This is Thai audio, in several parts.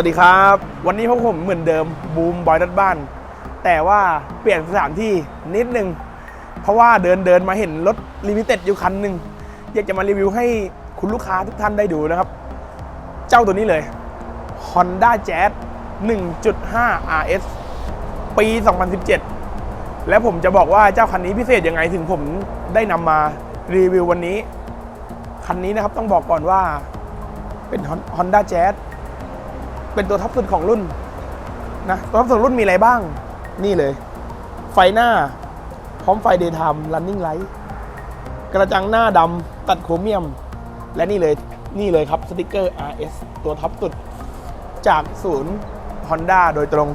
วัสดีครับ วันนี้พวกผมเหมือนเดิมบูมบอยรถบ้าน แต่ว่าเปลี่ยนสถานที่นิดนึง เพราะว่าเดินเดินมาเห็นรถลิมิเต็ดอยู่คันหนึ่งอยากจะมารีวิวให้คุณลูกค้าทุกท่านได้ดูนะครับ เจ้าตัวนี้เลย Honda Jazz 1.5 RS ปี 2017 และผมจะบอกว่าเจ้าคันนี้พิเศษยังไงถึงผมได้นำมารีวิววันนี้ คันนี้นะครับต้องบอกก่อนว่าเป็น Honda Jazz เป็นตัวท็อปสุดของรุ่นนะตัวท็อปสุดรุ่นมีอะไรบ้าง นี่เลย ไฟหน้า พร้อมไฟ daytime running light กระจังหน้าดำตัดโครเมียม และนี่เลยนี่เลยครับสติกเกอร์ RS ตัวท็อปสุด จากศูนย์ Honda โดยตรง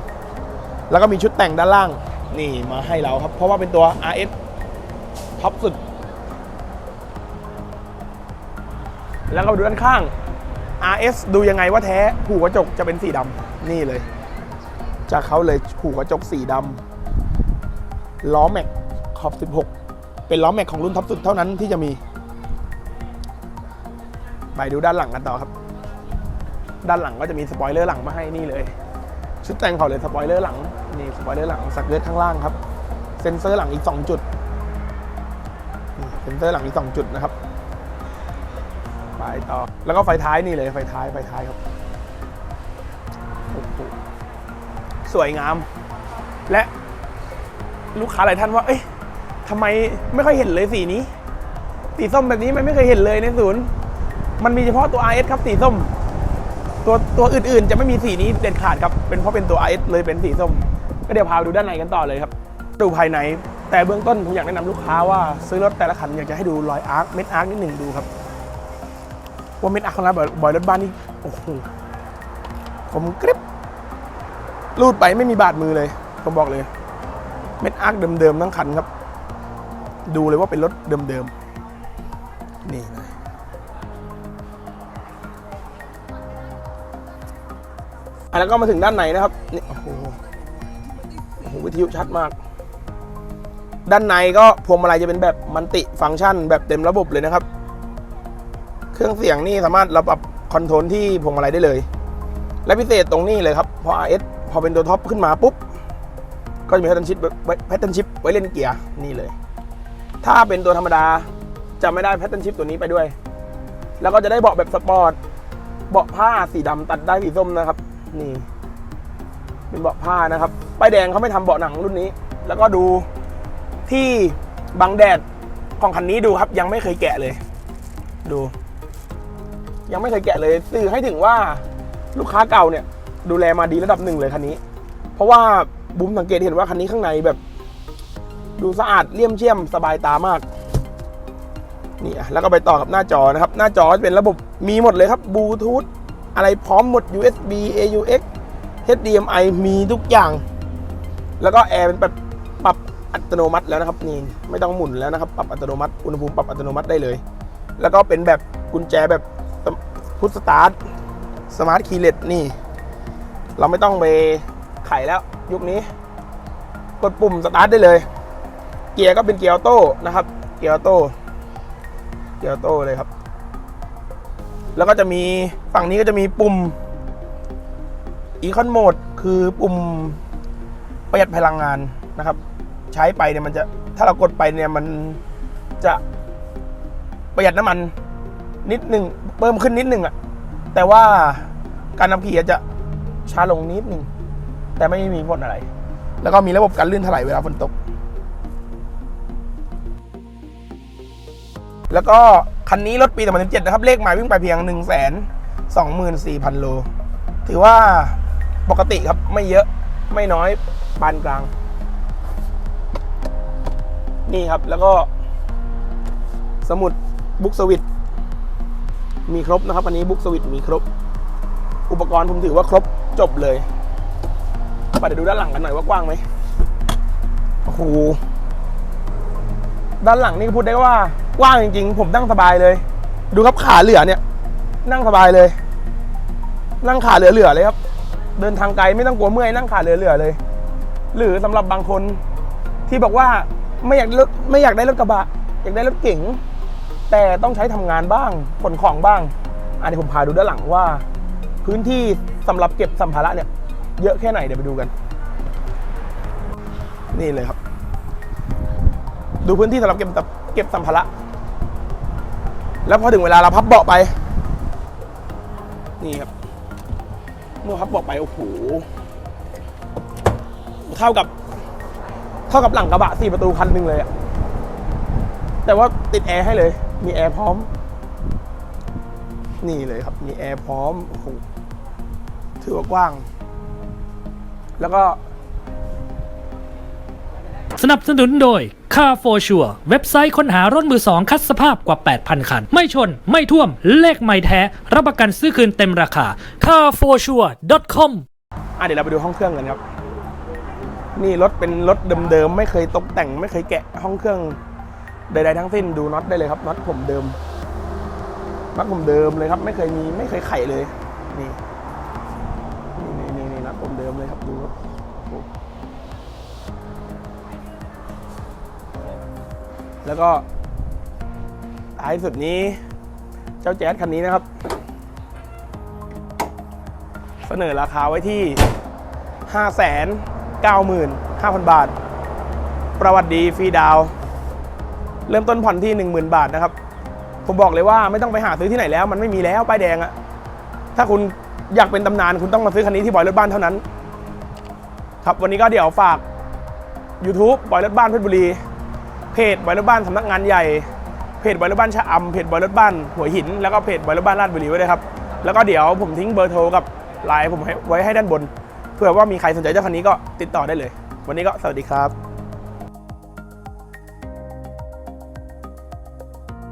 แล้วก็มีชุดแต่งด้านล่าง นี่มาให้เราครับ เพราะว่าเป็นตัว RS ท็อปสุด แล้วก็มาดูด้านข้าง RS ดูยังไงว่าแท้ผูกกระจกจะเป็นสีดำนี่เลย จากเขาเลยผูกกระจกสีดำล้อแม็กขอบ 16 เป็นล้อแม็กของรุ่นท็อปสุดเท่านั้นที่จะมี ไปดูด้านหลังกันต่อครับ ด้านหลังก็จะมีสปอยเลอร์หลังมาให้นี่เลย ชุดแต่งเขาเลยสปอยเลอร์หลังนี่สปอยเลอร์หลังสักเลือดข้างล่างครับ เซ็นเซอร์หลังอีก 2 จุดเซ็นเซอร์หลังอีก 2 จุดนะครับ ไปต่อ แล้วก็ไฟท้ายนี่เลยไฟท้ายไฟท้ายครับโอ้โหสวยงาม และลูกค้าหลายท่านว่า เอ้ยทำไมไม่ค่อยเห็นเลยสีนี้ สีส้มแบบนี้มันไม่เคยเห็นเลยในศูนย์ มันมีเฉพาะตัว RS ครับสีส้ม ตัวตัวอื่นๆ จะไม่มีสีนี้เด็ดขาดครับ เป็นเพราะเป็นตัว RS เลยเป็นสีส้ม ก็เดี๋ยวพาดูด้านในกันต่อเลยครับ ดูภายใน แต่เบื้องต้นผมอยากแนะนำลูกค้าว่าซื้อรถแต่ละคันอยากจะให้ดูรอยอาร์คเม็ดอาร์คนิดหนึ่งดูครับ ว่าเม็ดอาร์คของร้านบอยรถบ้านนี่โอ้โหผมกริบรูดไปไม่มีบาดมือเลย ผมบอกเลย เม็ดอาร์คเดิมๆทั้งคันครับ ดูเลยว่าเป็นรถเดิมๆนี่เลยอะแล้วก็มาถึงด้านในนะครับนี่โอ้โหโอ้โหวิทยุชัดมาก ด้านในก็พวงมาลัยจะเป็นแบบมันติฟังก์ชันแบบเต็มระบบเลยนะครับ เครื่องเสียงนี่สามารถเราปรับคอนโทรลที่พวงมาลัยได้เลย และพิเศษตรงนี้เลยครับ พอ RS พอเป็นตัวท็อปขึ้นมาปุ๊บ ก็จะมีแพทเทิร์นชิปแพทเทิร์นชิปไว้เล่นเกียร์นี่เลย ถ้าเป็นตัวธรรมดาจะไม่ได้แพทเทิร์นชิปตัวนี้ไปด้วย แล้วก็จะได้เบาะแบบสปอร์ตเบาะผ้าสีดำตัดได้สีส้มนะครับ นี่ เป็นเบาะผ้านะครับป้ายแดงเขาไม่ทำเบาะหนังรุ่นนี้ แล้วก็ดูที่บังแดดของคันนี้ดูครับ ยังไม่เคยแกะเลย ดู ยังไม่เคยแกะเลยสื่อให้ถึงว่าลูกค้าเก่าเนี่ย ดูแลมาดีระดับหนึ่งเลยคันนี้ เพราะว่าบุ้มสังเกตเห็นว่าคันนี้ข้างในแบบ ดูสะอาดเลี่ยมเชี่ยมสบายตามากนี่อะแล้วก็ไปต่อกับหน้าจอนะครับ หน้าจอจะเป็นระบบมีหมดเลยครับบลูทูธอะไรพร้อมหมด USB AUX HDMI มีทุกอย่าง แล้วก็แอร์เป็นแบบปรับอัตโนมัติแล้วนะครับนี่ไม่ต้องหมุนแล้วนะครับ ปรับอัตโนมัติอุณหภูมิปรับอัตโนมัติได้เลย แล้วก็เป็นแบบกุญแจแบบ พุทสตาร์ทสมาร์ทคีเลสนี่ เราไม่ต้องไปไขแล้วยุคนี้ กดปุ่มสตาร์ทได้เลย เกียร์ก็เป็นเกียร์ออโต้นะครับ เกียร์ออโต้เกียร์ออโต้เลยครับ แล้วก็จะมีฝั่งนี้ก็จะมีปุ่มอีคอนโหมดคือปุ่มประหยัดพลังงานนะครับ ใช้ไปเนี่ยมันจะถ้าเรากดไปเนี่ยมันจะประหยัดน้ำมัน นิดหนึ่งเพิ่มขึ้นนิดหนึ่งอะแต่ว่าการนำขี่อาจจะช้าลงนิดหนึ่งแต่ไม่มีผลอะไร แล้วก็มีระบบการลื่นถลายเวลาฝนตก แล้วก็คันนี้รถปี2017นะครับ เลขหมายวิ่งไปเพียง 1 2 4 0 0 0 โล ถือว่าปกติครับไม่เยอะไม่น้อยปานกลาง นี่ครับแล้วก็สมุดบุ๊กสวิต มีครบนะครับอันนี้บุ๊กสวิตมีครบ อุปกรณ์ผมถือว่าครบจบเลยไปเดี๋ยวดูด้านหลังกันหน่อยว่ากว้างไหมโอ้โหด้านหลังนี่พูดได้ว่ากว้างจริงๆ ผมนั่งสบายเลย ดูครับขาเหลือเนี่ย นั่งสบายเลย นั่งขาเหลือๆเลยครับ เดินทางไกลไม่ต้องกลัวเมื่อยนั่งขาเหลือๆเลย หรือสำหรับบางคนที่บอกว่าไม่อยากรถไม่อยากได้รถกระบะ อยากได้รถเก๋ง แต่ต้องใช้ทำงานบ้างขนของบ้าง อันนี้ผมพาดูด้านหลังว่า พื้นที่สำหรับเก็บสัมภาระเนี่ย เยอะแค่ไหนเดี๋ยวไปดูกัน นี่เลยครับ ดูพื้นที่สำหรับเก็บเก็บสัมภาระแล้วพอถึงเวลาเราพับเบาะไป นี่ครับ เมื่อพับเบาะไปโอ้โหเท่ากับเท่ากับหลังกระบะสี่ประตูคันหนึ่งเลยอะแต่ว่าติดแอร์ให้เลย มีแอร์พร้อม นี่เลยครับมีแอร์พร้อมโอ้โหถือว่ากว้าง แล้วก็ สนับสนุนโดย Car for Sure เว็บไซต์ค้นหารถมือสองคัดสภาพกว่า 8,000 คัน ไม่ชน ไม่ท่วม เลขไม่แท้ รับประกันซื้อคืนเต็มราคา carforsure.com อะเดี๋ยวเราไปดูห้องเครื่องกันครับ นี่รถเป็นรถเดิมๆ ไม่เคยตกแต่ง ไม่เคยแกะห้องเครื่อง ใดๆทั้งสิ้นดูน็อตได้เลยครับน็อตผมเดิมน็อตผมเดิมเลยครับ ไม่เคยมีไม่เคยไขเลย นี่นี่นี่นี่น็อตผมเดิมเลยครับดูครับโอ้แล้วก็ท้ายสุดนี้ เจ้าแจ๊สคันนี้นะครับ เสนอราคาไว้ที่ 595,000 บาท ประวัติดีฟรีดาว เริ่มต้นผ่อนที่ 10,000 บาทนะครับ ผมบอกเลยว่าไม่ต้องไปหาซื้อที่ไหนแล้ว มันไม่มีแล้วป้ายแดงอะถ้าคุณอยากเป็นตำนานคุณต้องมาซื้อคันนี้ที่บอยรถบ้านเท่านั้น ครับวันนี้ก็เดี๋ยวฝาก YouTube บอยรถบ้านเพชรบุรี เพจบอยรถบ้านสำนักงานใหญ่ เพจบอยรถบ้านชะอำเพจบอยรถบ้านหัวหิน แล้วก็เพจบอยรถบ้านลาดบุรีไว้ด้วยครับ แล้วก็เดี๋ยวผมทิ้งเบอร์โทรกับไลน์ผมไว้ให้ด้านบนเผื่อว่ามีใครสนใจเจ้าคันนี้ก็ติดต่อได้เลย วันนี้ก็สวัสดีครับ